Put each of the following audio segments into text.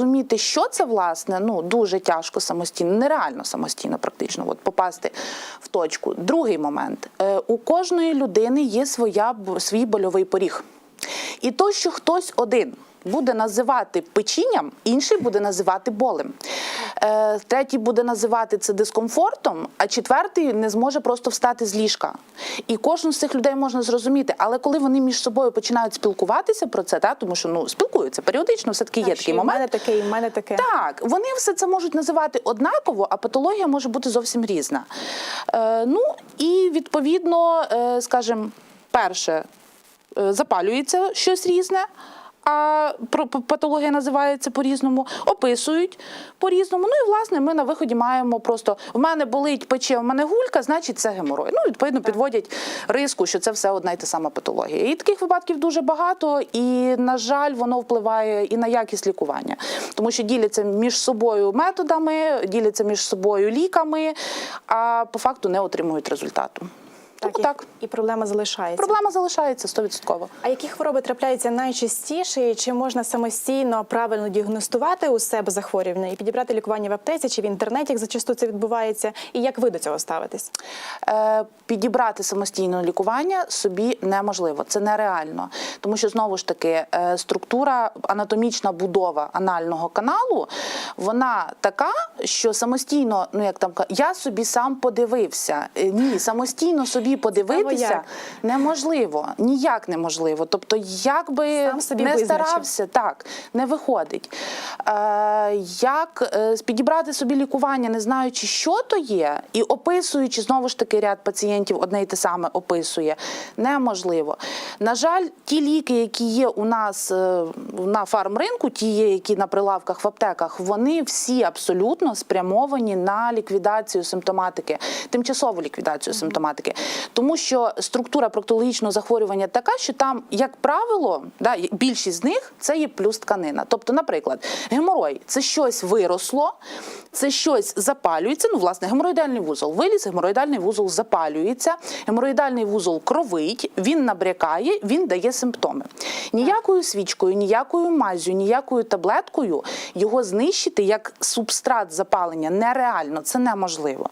Розуміти, що це власне, ну дуже тяжко самостійно, нереально самостійно, практично, от попасти в точку. Другий момент: Е, у кожної людини є своя свій больовий поріг. І то, що хтось один буде називати печінням, інший буде називати болем. Е, третій буде називати це дискомфортом, а четвертий не зможе просто встати з ліжка. І кожну з цих людей можна зрозуміти. Але коли вони між собою починають спілкуватися про це, та, тому що ну спілкуються періодично, все таки є такий і в момент. мене таке, і в мене таке. Так, вони все це можуть називати однаково, а патологія може бути зовсім різна. Е, ну і відповідно, е, скажімо, перше, е, запалюється щось різне. А патологія називається по-різному, описують по-різному. Ну і власне ми на виході маємо просто в мене болить пече, в мене гулька, значить це геморой. Ну, відповідно, підводять риску, що це все одна й та сама патологія. І таких випадків дуже багато, і на жаль, воно впливає і на якість лікування, тому що діляться між собою методами, діляться між собою ліками, а по факту не отримують результату. Так, і, так, і проблема залишається. проблема залишається 100%. А які хвороби трапляються найчастіше, і чи можна самостійно правильно діагностувати у себе захворювання і підібрати лікування в аптеці, чи в інтернеті, як зачасту це відбувається, і як ви до цього ставитесь? Е, підібрати самостійно лікування собі неможливо, це нереально, тому що знову ж таки е, структура, анатомічна будова анального каналу, вона така, що самостійно, ну як там я собі сам подивився. Е, Ні, самостійно собі подивитися як? неможливо, ніяк неможливо. Тобто, як би Сам собі не визначив. старався, так не виходить. Е, як е, підібрати собі лікування, не знаючи, що то є, і описуючи знову ж таки ряд пацієнтів одне й те саме описує, неможливо. На жаль, ті ліки, які є у нас е, на фармринку, ті, є, які на прилавках в аптеках, вони всі абсолютно спрямовані на ліквідацію симптоматики, тимчасову ліквідацію симптоматики. Тому що структура проктологічного захворювання така, що там, як правило, да, більшість з них це є плюс тканина. Тобто, наприклад, геморой це щось виросло, це щось запалюється. Ну, власне, геморроїдальний вузол виліз, геморроїдальний вузол запалюється, геморроїдальний вузол кровить, він набрякає, він дає симптоми. Ніякою свічкою, ніякою мазю, ніякою таблеткою його знищити як субстрат запалення нереально, це неможливо.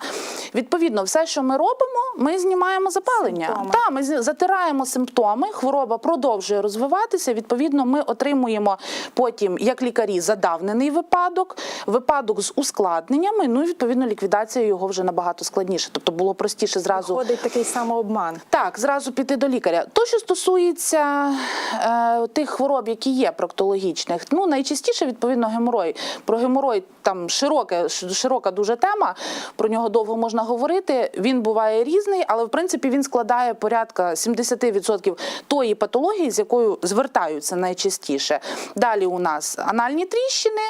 Відповідно, все, що ми робимо, ми знімаємо запалення. Симптоми. Так, ми затираємо симптоми, хвороба продовжує розвиватися. Відповідно, ми отримуємо потім, як лікарі, задавнений випадок, випадок з ускладненнями. Ну і відповідно ліквідація його вже набагато складніше. Тобто було простіше зразу. Виходить такий самообман. Так, зразу піти до лікаря. То, що стосується е, тих хвороб, які є проктологічних, ну найчастіше відповідно геморой. Про геморой там широке, широка дуже тема. Про нього довго можна говорити. Він буває різний, але в принципі він складає порядка 70% тої патології, з якою звертаються найчастіше. Далі у нас анальні тріщини.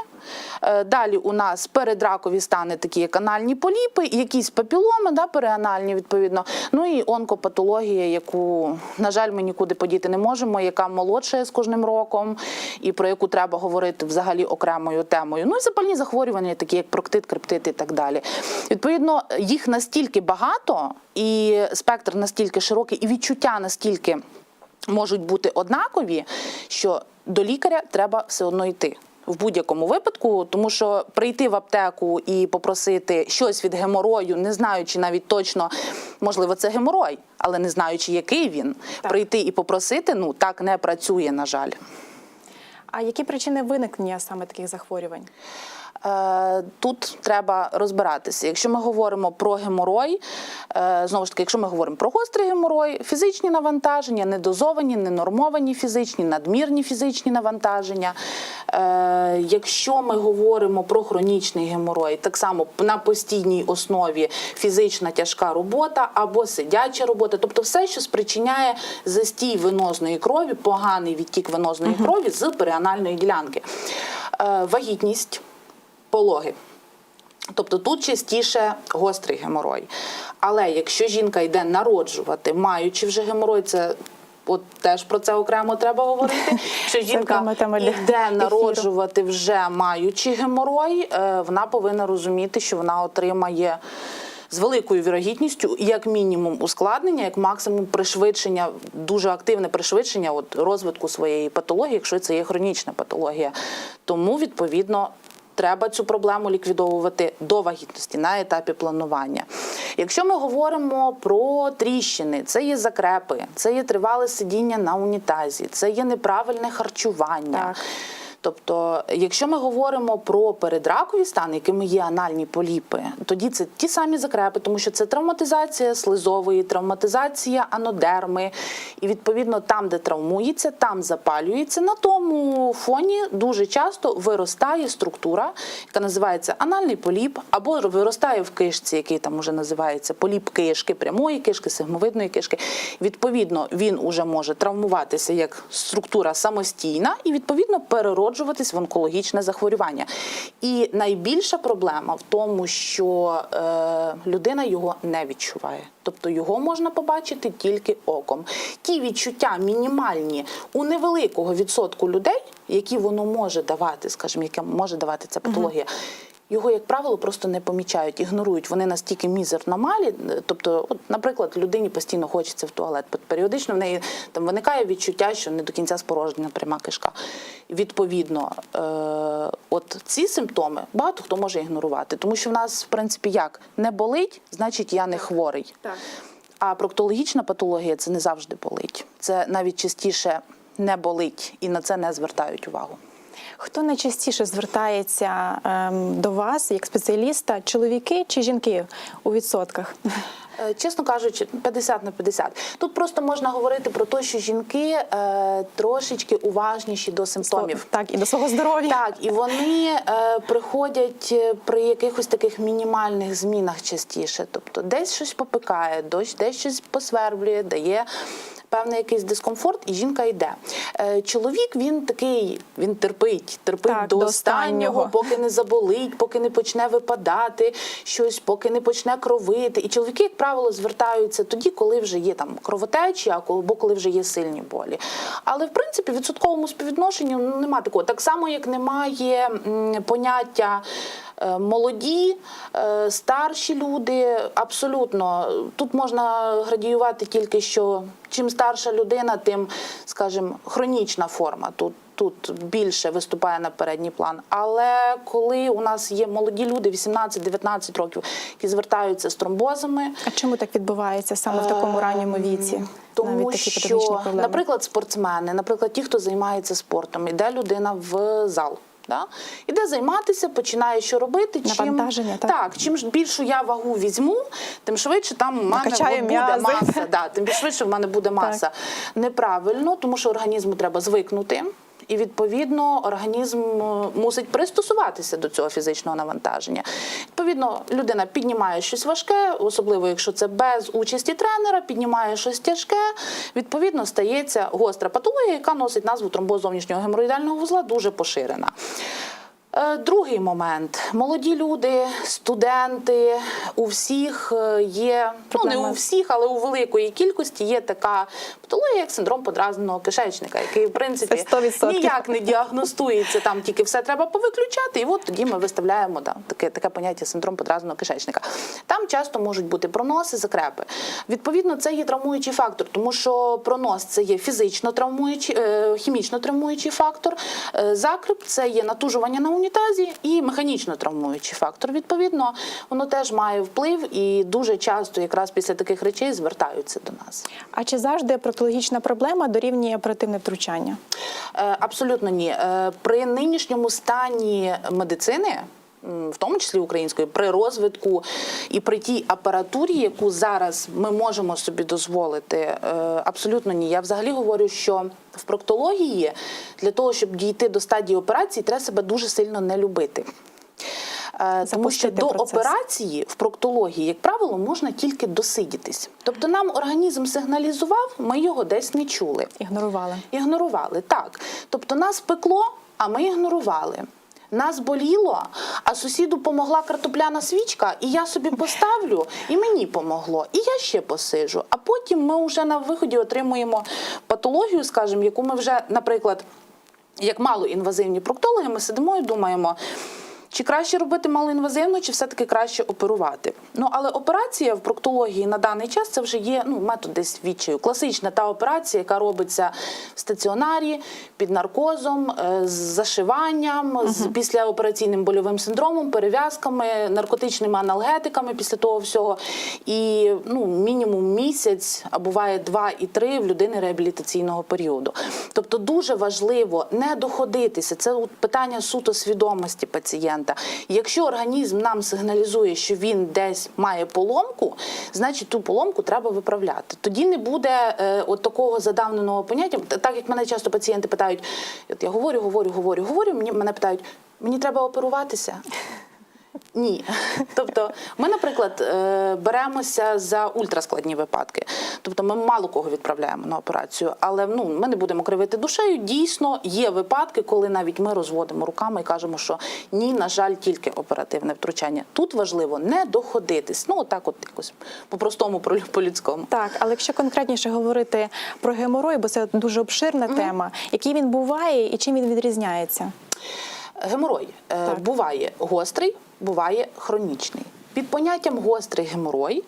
е, Далі у нас передракові стани, такі як анальні поліпи, якісь папіломи, да, переанальні, відповідно. Ну і онкопатологія, яку, на жаль, ми нікуди подіти не можемо, яка молодшає з кожним роком, і про яку треба говорити взагалі окремою темою. Ну і запальні захворювання, такі як проктит, криптит і так далі. Відповідно, їх настільки багато, і спектр настільки широкий, і відчуття настільки можуть бути однакові, що до лікаря треба все одно йти. В будь-якому випадку, тому що прийти в аптеку і попросити щось від геморою, не знаючи навіть точно, можливо, це геморой, але не знаючи, який він, Так. прийти і попросити, ну так не працює, на жаль. А які причини виникнення саме таких захворювань? Е, Тут треба розбиратися. Якщо ми говоримо про геморой, е, знову ж таки, якщо ми говоримо про гострий геморой, фізичні навантаження, недозовані, ненормовані фізичні, надмірні фізичні навантаження. Е, Якщо ми говоримо про хронічний геморой, так само на постійній основі фізична тяжка робота або сидяча робота, тобто все, що спричиняє застій венозної крові, поганий відтік венозної крові з періанальної ділянки. Вагітність пологи. Тобто тут частіше гострий геморой. Але якщо жінка йде народжувати, маючи вже геморой, це от теж про це окремо треба говорити. Якщо жінка йде народжувати вже маючи геморой, е, вона повинна розуміти, що вона отримає. з великою вірогідністю, як мінімум, ускладнення, як максимум пришвидшення, дуже активне пришвидшення от, розвитку своєї патології, якщо це є хронічна патологія. Тому, відповідно, Треба цю проблему ліквідовувати до вагітності на етапі планування. Якщо ми говоримо про тріщини, це є закрепи, це є тривале сидіння на унітазі, це є неправильне харчування. Так. Тобто, якщо ми говоримо про передракові стани, якими є анальні поліпи, тоді це ті самі закрепи, тому що це травматизація слизової, травматизація анодерми. І відповідно там, де травмується, там запалюється. На тому фоні дуже часто виростає структура, яка називається анальний поліп, або виростає в кишці, який там уже називається поліп кишки, прямої кишки, сигмовидної кишки. Відповідно, він уже може травмуватися як структура самостійна і відповідно перероджуватись в онкологічне захворювання. І найбільша проблема в тому, що е, людина його не відчуває. Тобто його можна побачити тільки оком. Ті відчуття мінімальні у невеликого відсотку людей, які воно може давати, скажімо, яке може давати ця патологія. Його, як правило, просто не помічають, ігнорують. Вони настільки мізерно малі. е, Тобто, от, наприклад, людині постійно хочеться в туалет. Періодично в неї там виникає відчуття, що не до кінця спорожнена пряма кишка. Відповідно, е, от ці симптоми багато хто може ігнорувати, тому що в нас, в принципі, як не болить, значить я не хворий. Так. А проктологічна патологія це не завжди болить. Це навіть частіше не болить і на це не звертають увагу. Хто найчастіше звертається ем, до вас як спеціаліста, чоловіки чи жінки у відсотках? Е, Чесно кажучи, 50 на 50. Тут просто можна говорити про те, що жінки е, трошечки уважніші до симптомів. Так, і до свого здоров'я. Так, і вони е, приходять е, при якихось таких мінімальних змінах частіше. Тобто десь щось попикає, десь, десь щось посверблює, дає. Певний якийсь дискомфорт, і жінка йде. Е, чоловік він такий, він терпить, терпить Так, до, до останнього, останнього. поки не заболить, поки не почне випадати щось, поки не почне кровити. І чоловіки, як правило, звертаються тоді, коли вже є там кровотечі, або коли вже є сильні болі. Але в принципі в відсотковому співвідношенні ну, немає такого. Так само, як немає м, поняття. Е, Молоді, е, старші люди, абсолютно тут можна градіювати тільки що чим старша людина, тим, скажімо, хронічна форма. Тут тут більше виступає на передній план. Але коли у нас є молоді люди, 18-19 років, які звертаються з тромбозами, А чому так відбувається саме в такому ранньому віці? тому Навіть такі що, проблеми. наприклад, спортсмени, наприклад, ті, хто займається спортом, іде людина в зал. Да? Іде займатися, починає що робити. Чим, так? чим більшу я вагу візьму, тим швидше там в мене Накачаю буде м'язи. маса. Да, тим швидше в мене буде маса. Неправильно, тому що організму треба звикнути. І відповідно організм е, мусить пристосуватися до цього фізичного навантаження. Відповідно, людина піднімає щось важке, особливо якщо це без участі тренера, піднімає щось тяжке. Відповідно, стається гостра патологія, яка носить назву тромбоз зовнішнього геморроїдального вузла, дуже поширена. Е, Другий момент: молоді люди, студенти, у всіх е, є ну не у всіх, але у великої кількості є така патологія, як синдром подразненого кишечника, який в принципі 100%. ніяк не діагностується. Там тільки все треба повиключати, і от тоді ми виставляємо да, таке, таке поняття синдром подразненого кишечника. Там часто можуть бути проноси, закрепи. Відповідно, це є травмуючий фактор, тому що пронос це є фізично травмуючий, е, хімічно травмуючий фактор. Закреп це є натужування на унітазі і механічно травмуючий фактор. Відповідно, воно теж має вплив і дуже часто, якраз після таких речей, звертаються до нас. А чи завжди протологічна проблема дорівнює оперативне втручання? Е, Абсолютно ні. Е, При нинішньому стані медицини. В тому числі української, при розвитку і при тій апаратурі, яку зараз ми можемо собі дозволити, е, абсолютно ні. Я взагалі говорю, що в проктології для того, щоб дійти до стадії операції, треба себе дуже сильно не любити. Е, Тому що Запустити до операції в проктології, як правило, можна тільки досидітись. Тобто нам організм сигналізував, ми його десь не чули. Ігнорували. Ігнорували, так. Тобто нас пекло, а ми ігнорували. Нас боліло, а сусіду помогла картопляна свічка, і я собі поставлю, і мені помогло. І я ще посижу. А потім ми вже на виході отримуємо патологію, скажімо, яку ми вже, наприклад, як малоінвазивні проктологи, ми сидимо і думаємо. Чи краще робити малоінвазивно, чи все-таки краще оперувати? Ну але операція в проктології на даний час це вже є ну, метод десь відчаю. Класична та операція, яка робиться в стаціонарі під наркозом, е, з зашиванням, з післяопераційним больовим синдромом, перев'язками, наркотичними аналгетиками після того всього. І ну, мінімум місяць, а буває два і три в людини реабілітаційного періоду. Тобто дуже важливо не доходитися. Це питання суто свідомості пацієнта. Якщо організм нам сигналізує, що він десь має поломку, значить ту поломку треба виправляти. Тоді не буде е, от такого задавненого поняття. Так як мене часто пацієнти питають, от я говорю, говорю, говорю, говорю, мені мене питають, мені треба оперуватися. Ні. Тобто, ми, наприклад, е, беремося за ультраскладні випадки. Тобто, ми мало кого відправляємо на операцію, але ну ми не будемо кривити душею. Дійсно, є випадки, коли навіть ми розводимо руками і кажемо, що ні, на жаль, тільки оперативне втручання. Тут важливо не доходитись. Ну, отак, от якось по-простому, по-людському. Так, але якщо конкретніше говорити про геморой, бо це дуже обширна тема, який він буває і чим він відрізняється? Геморой е, Так. буває гострий, буває хронічний. Під поняттям гострий геморой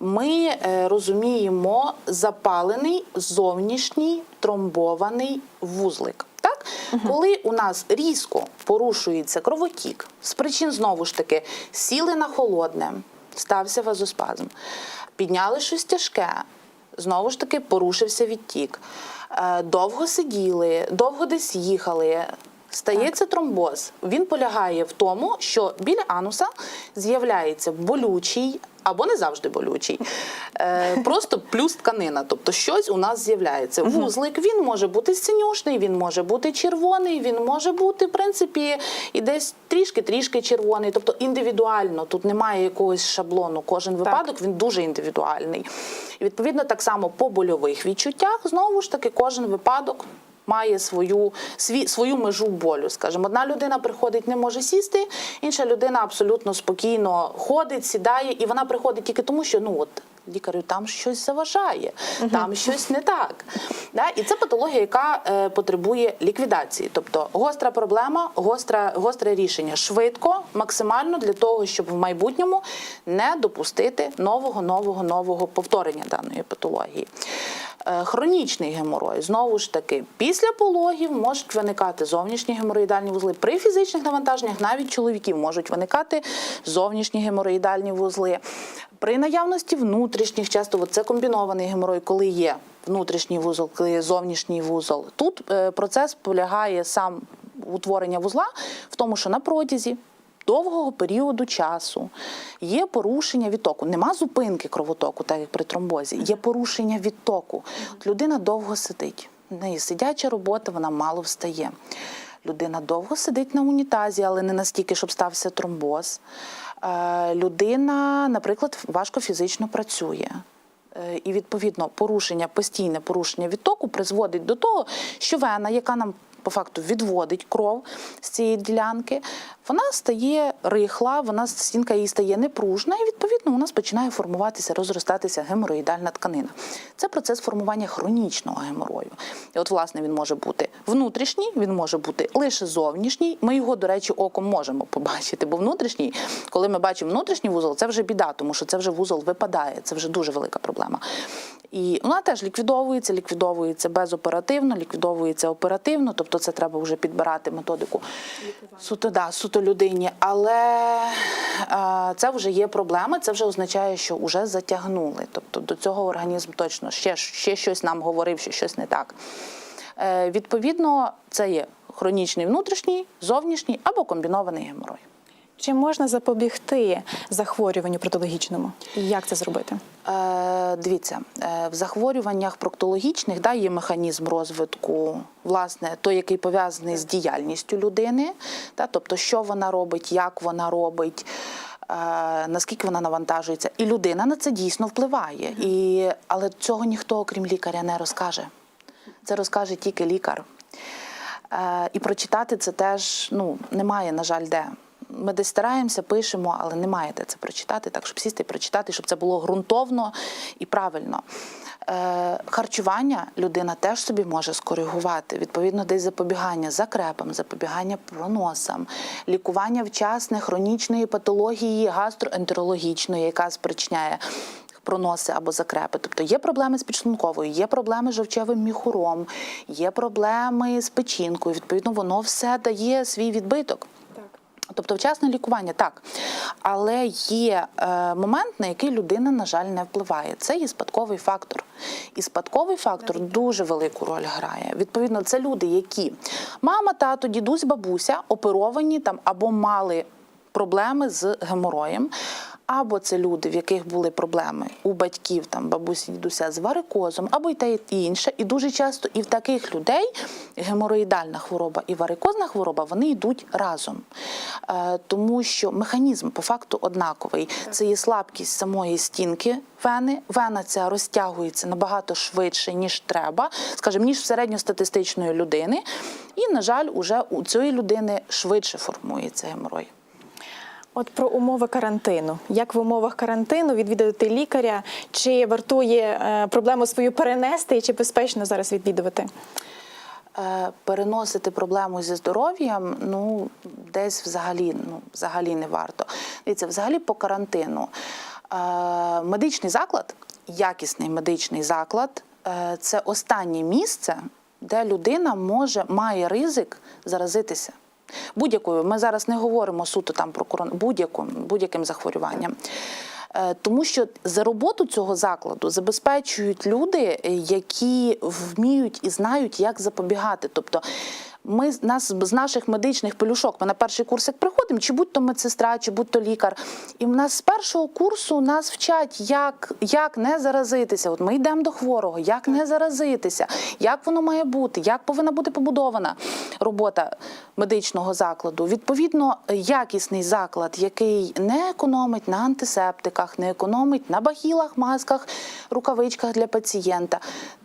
ми е, розуміємо запалений зовнішній тромбований вузлик. Так? Коли у нас різко порушується кровотік, з причин знову ж таки сіли на холодне, стався вазоспазм, підняли щось тяжке, знову ж таки порушився відтік. Е, Довго сиділи, довго десь їхали. Стається тромбоз. Він полягає в тому, що біля ануса з'являється болючий або не завжди болючий, е, просто плюс тканина. Тобто щось у нас з'являється. Вузлик він може бути синюшний, він може бути червоний, він може бути, в принципі, і десь трішки-трішки червоний. Тобто індивідуально тут немає якогось шаблону. Кожен випадок він дуже індивідуальний. І відповідно так само по больових відчуттях знову ж таки кожен випадок має свою, сві, свою межу болю. Скажімо, одна людина приходить, не може сісти, інша людина абсолютно спокійно ходить, сідає, і вона приходить тільки тому, що ну от. Лікарю там щось заважає, там щось не так. Да? І це патологія, яка е, потребує ліквідації. Тобто гостра проблема, гостра, гостре рішення швидко, максимально для того, щоб в майбутньому не допустити нового, нового, нового повторення даної патології. Е, Хронічний геморой знову ж таки після пологів можуть виникати зовнішні геморроїдальні вузли. При фізичних навантаженнях навіть чоловіків можуть виникати зовнішні геморроїдальні вузли. При наявності внутрішніх, часто це комбінований геморой, коли є внутрішній вузол, коли є зовнішній вузол. Тут е, процес полягає сам утворення вузла в тому, що на протязі довгого періоду часу є порушення відтоку. Нема зупинки кровотоку, так як при тромбозі, є порушення відтоку. Людина довго сидить. В неї сидяча робота, вона мало встає. Людина довго сидить на унітазі, але не настільки, щоб стався тромбоз. Е, Людина, наприклад, важко фізично працює. Е, І відповідно порушення, постійне порушення відтоку призводить до того, що вена, яка нам по факту відводить кров з цієї ділянки, вона стає рихла, вона стінка її стає непружна, і відповідно у нас починає формуватися, розростатися геморроїдальна тканина. Це процес формування хронічного геморою. І от, власне, він може бути внутрішній, він може бути лише зовнішній. Ми його, до речі, оком можемо побачити, бо внутрішній, коли ми бачимо внутрішній вузол, це вже біда, тому що це вже вузол випадає, це вже дуже велика проблема. І вона теж ліквідовується, ліквідовується безоперативно, ліквідовується оперативно, тобто це треба вже підбирати методику суто, да, суто людині. Але е, це вже є проблема, це вже означає, що вже затягнули. Тобто до цього організм точно ще, ще щось нам говорив, що щось не так. Е, відповідно, це є хронічний внутрішній, зовнішній або комбінований геморой. Чи можна запобігти захворюванню протологічному? І як це зробити? Е, дивіться, е, в захворюваннях проктологічних да, є механізм розвитку, власне, той, який пов'язаний з діяльністю людини, да, тобто, що вона робить, як вона робить. Е, Наскільки вона навантажується, і людина на це дійсно впливає, і, але цього ніхто, окрім лікаря, не розкаже. Це розкаже тільки лікар. Е, І прочитати це теж ну, немає, на жаль, де. Ми десь стараємося, пишемо, але немає де це прочитати, так щоб сісти і прочитати, щоб це було ґрунтовно і правильно. Е, харчування людина теж собі може скоригувати. Відповідно, десь запобігання закрепам, запобігання проносам, лікування вчасне хронічної патології гастроентерологічної, яка спричиняє проноси або закрепи. Тобто є проблеми з підшлунковою, є проблеми з жовчевим міхуром, є проблеми з печінкою. Відповідно, воно все дає свій відбиток. Тобто вчасне лікування так. Але є е, момент, на який людина, на жаль, не впливає. Це є спадковий фактор. І спадковий фактор дуже велику роль грає. Відповідно, це люди, які мама, тато, дідусь, бабуся оперовані там або мали проблеми з гемороєм. Або це люди, в яких були проблеми у батьків, там бабусі, дідуся з варикозом, або й те і інше. І дуже часто і в таких людей геморроїдальна хвороба і варикозна хвороба вони йдуть разом, е, тому що механізм по факту однаковий. Це є слабкість самої стінки вени. Вена ця розтягується набагато швидше, ніж треба, скажімо, ніж в середньостатистичної людини. І, на жаль, уже у цієї людини швидше формується геморой. От про умови карантину. Як в умовах карантину відвідувати лікаря? Чи вартує е, проблему свою перенести, і чи безпечно зараз відвідувати? Е, переносити проблему зі здоров'ям, ну десь взагалі, ну взагалі не варто. Дивіться, взагалі по карантину. Е, медичний заклад, якісний медичний заклад це останнє місце, де людина може має ризик заразитися. Будь-якою, ми зараз не говоримо суто там про корон, будь-яким, будь-яким захворюванням. Е, Тому що за роботу цього закладу забезпечують люди, е, які вміють і знають, як запобігати. Тобто ми нас з наших медичних пелюшок, ми на перший курс як приходимо, чи будь-то медсестра, чи будь-то лікар. І в нас з першого курсу нас вчать, як, як не заразитися. От ми йдемо до хворого, як не заразитися, як воно має бути, як повинна бути побудована робота медичного закладу. Відповідно, якісний заклад, який не економить на антисептиках, не економить на бахілах, масках, рукавичках для пацієнта.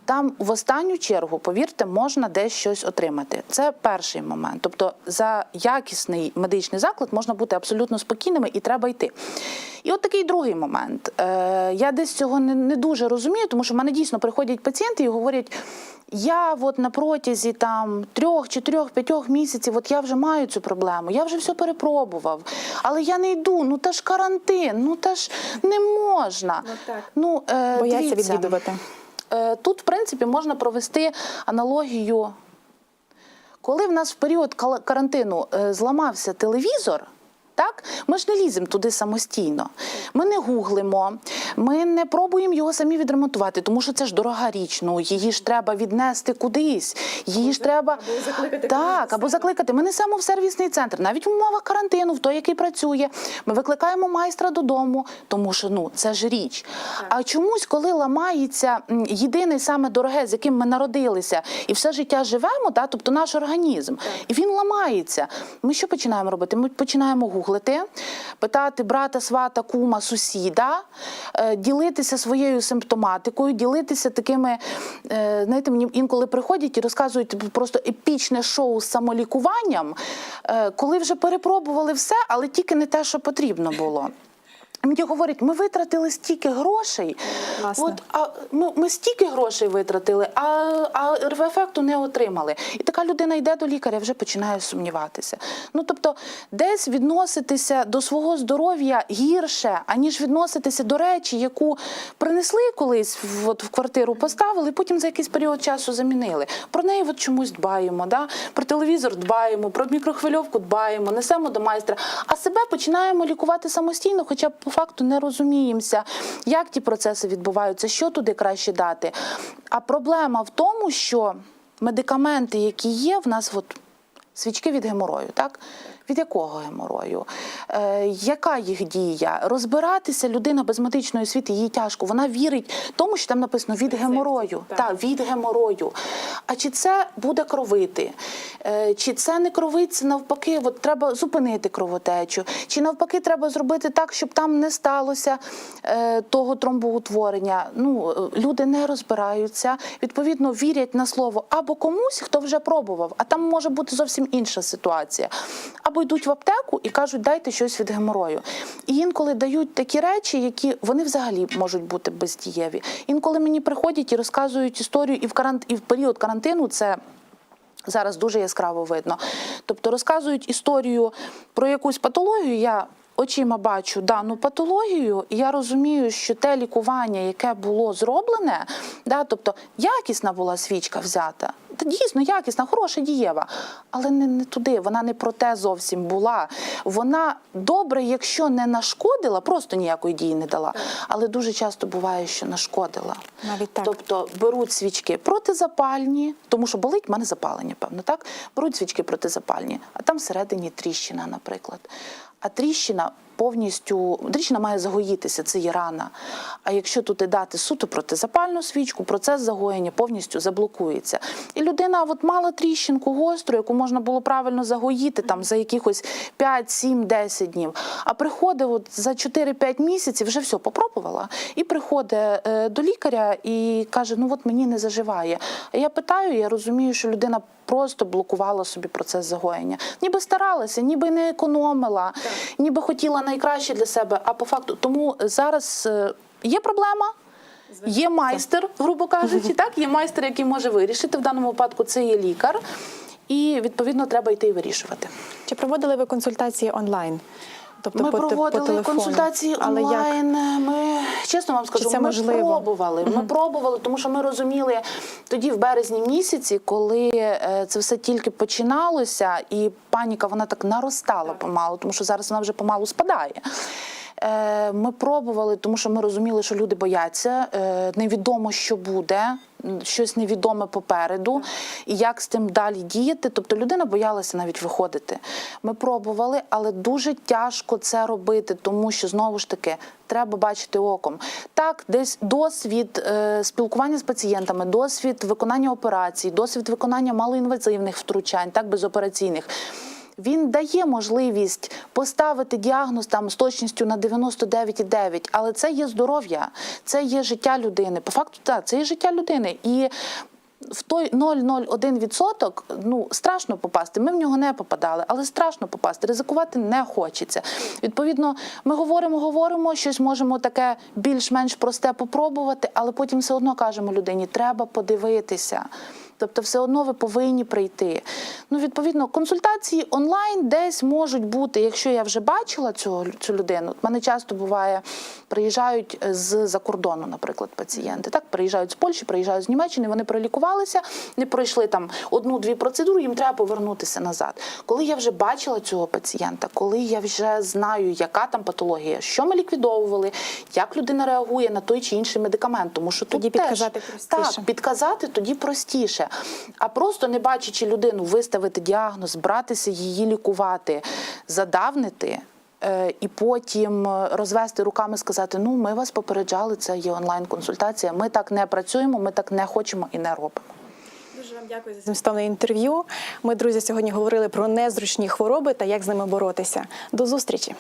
Там в останню чергу, повірте, можна десь щось отримати. Це перший момент. Тобто за якісний медичний заклад можна бути абсолютно спокійними і треба йти. І от такий другий момент. Е, я десь цього не, не дуже розумію, тому що в мене дійсно приходять пацієнти і говорять: я от на протязі там трьох, чотирьох, п'ятьох місяців, от я вже маю цю проблему, я вже все перепробував, але я не йду. Ну та ж карантин, ну та ж не можна. Ну, так. Ну, е, Бояться відвідувати. Е, Тут, в принципі, можна провести аналогію. Коли в нас в період карантину е, зламався телевізор, так, ми ж не ліземо туди самостійно. Ми не гуглимо, ми не пробуємо його самі відремонтувати, тому що це ж дорога річ. Ну її ж треба віднести кудись. Її ж треба або закликати так, або закликати. Ми несемо в сервісний центр, навіть в умовах карантину, в той, який працює. Ми викликаємо майстра додому, тому що ну це ж річ. А чомусь, коли ламається м, єдине саме дороге, з яким ми народилися, і все життя живемо, та, тобто наш організм, і він ламається. Ми що починаємо робити? Ми починаємо гуглити, питати брата, свата, кума, сусіда, ділитися своєю симптоматикою, ділитися такими, е, знаєте, мені інколи приходять і розказують просто епічне шоу з самолікуванням, е, коли вже перепробували все, але тільки не те, що потрібно було. Мені говорять, ми витратили стільки грошей. Власне. От, а ми, ми стільки грошей витратили, а, а ефекту не отримали. І така людина йде до лікаря, вже починає сумніватися. Ну тобто, десь відноситися до свого здоров'я гірше, аніж відноситися до речі, яку принесли колись в, от, в квартиру, поставили, потім за якийсь період часу замінили. Про неї от чомусь дбаємо. Да? Про телевізор дбаємо, про мікрохвильовку дбаємо, несемо до майстра, а себе починаємо лікувати самостійно, хоча по факту не розуміємося, як ті процеси відбуваються, що туди краще дати. А проблема в тому, що медикаменти, які є, в нас от свічки від геморою, так? Від якого геморою? Е, яка їх дія? Розбиратися людина без медичної освіти, їй тяжко. Вона вірить тому, що там написано від геморою. так. Так, від геморою. А чи це буде кровити? Е, Чи це не кровиться навпаки? От треба зупинити кровотечу, чи навпаки треба зробити так, щоб там не сталося е, того тромбоутворення? Ну е, люди не розбираються, відповідно вірять на слово або комусь, хто вже пробував, а там може бути зовсім інша ситуація, або або йдуть в аптеку і кажуть, дайте щось від геморою. І інколи дають такі речі, які вони взагалі можуть бути бездієві. Інколи мені приходять і розказують історію, і в карант... і в період карантину це. Зараз дуже яскраво видно. Тобто розказують історію про якусь патологію. Я очима бачу дану патологію, і я розумію, що те лікування, яке було зроблене, да, тобто якісна була свічка взята. Дійсно якісна, хороша дієва, але не, не туди. Вона не про те зовсім була. Вона добре, якщо не нашкодила, просто ніякої дії не дала. Але дуже часто буває, що нашкодила. Навіть так. Тобто беруть свічки протизапальні, тому що болить в мене запалення, певно, так? Беруть свічки протизапальні, а там всередині тріщина, наприклад. А тріщина повністю тріщина має загоїтися, це є рана. А якщо туди дати суто протизапальну свічку, процес загоєння повністю заблокується. І людина от мала тріщинку гостру, яку можна було правильно загоїти там за якихось 5, 7, 10 днів. А приходить от за 4-5 місяців, вже все попробувала, і приходить е, до лікаря і каже: ну от мені не заживає. А я питаю, я розумію, що людина просто блокувала собі процес загоєння. Ніби старалася, ніби не економила, ніби хотіла найкраще для себе. А по факту, тому зараз е, є проблема. Є майстер, грубо кажучи, так є майстер, який може вирішити. В даному випадку це є лікар, і відповідно треба йти і вирішувати. Чи проводили ви консультації онлайн? Тобто Ми по, те- по проводили телефону? консультації Але як? Ми чесно вам скажу, це ми можливо? пробували. Ми пробували, тому що ми розуміли тоді, в березні місяці, коли е, це все тільки починалося, і паніка вона так наростала помалу, тому що зараз вона вже помалу спадає. Е, Ми пробували, тому що ми розуміли, що люди бояться. е, Невідомо, що буде, щось невідоме попереду, і як з тим далі діяти. Тобто людина боялася навіть виходити. Ми пробували, але дуже тяжко це робити, тому що знову ж таки треба бачити оком. Так, десь досвід е, спілкування з пацієнтами, досвід виконання операцій, досвід виконання малоінвазивних втручань, так безопераційних. Він дає можливість поставити діагноз там з точністю на 99,9, але це є здоров'я, це є життя людини. По факту, так, це є життя людини. І в той 0,01% ну страшно попасти. Ми в нього не попадали, але страшно попасти. Ризикувати не хочеться. Відповідно, ми говоримо, говоримо, щось можемо таке більш-менш просте попробувати, але потім все одно кажемо людині, треба подивитися. Тобто, все одно ви повинні прийти. Ну, відповідно, консультації онлайн десь можуть бути, якщо я вже бачила цю, цю людину. От мене часто буває, приїжджають з-за кордону, наприклад, пацієнти. Так, приїжджають з Польщі, приїжджають з Німеччини, вони пролікувалися, не пройшли там одну-дві процедури, їм треба повернутися назад. Коли я вже бачила цього пацієнта, коли я вже знаю, яка там патологія, що ми ліквідовували, як людина реагує на той чи інший медикамент, тому що Тоді тут підказати теж, простіше. Так, підказати тоді простіше. А просто не бачачи людину, виставити діагноз, братися її лікувати, задавнити. е, І потім розвести руками, сказати: ну, ми вас попереджали, це є онлайн-консультація. Ми так не працюємо, ми так не хочемо і не робимо. Дуже вам дякую за змістовне інтерв'ю. Ми, друзі, сьогодні говорили про незручні хвороби та як з ними боротися. До зустрічі.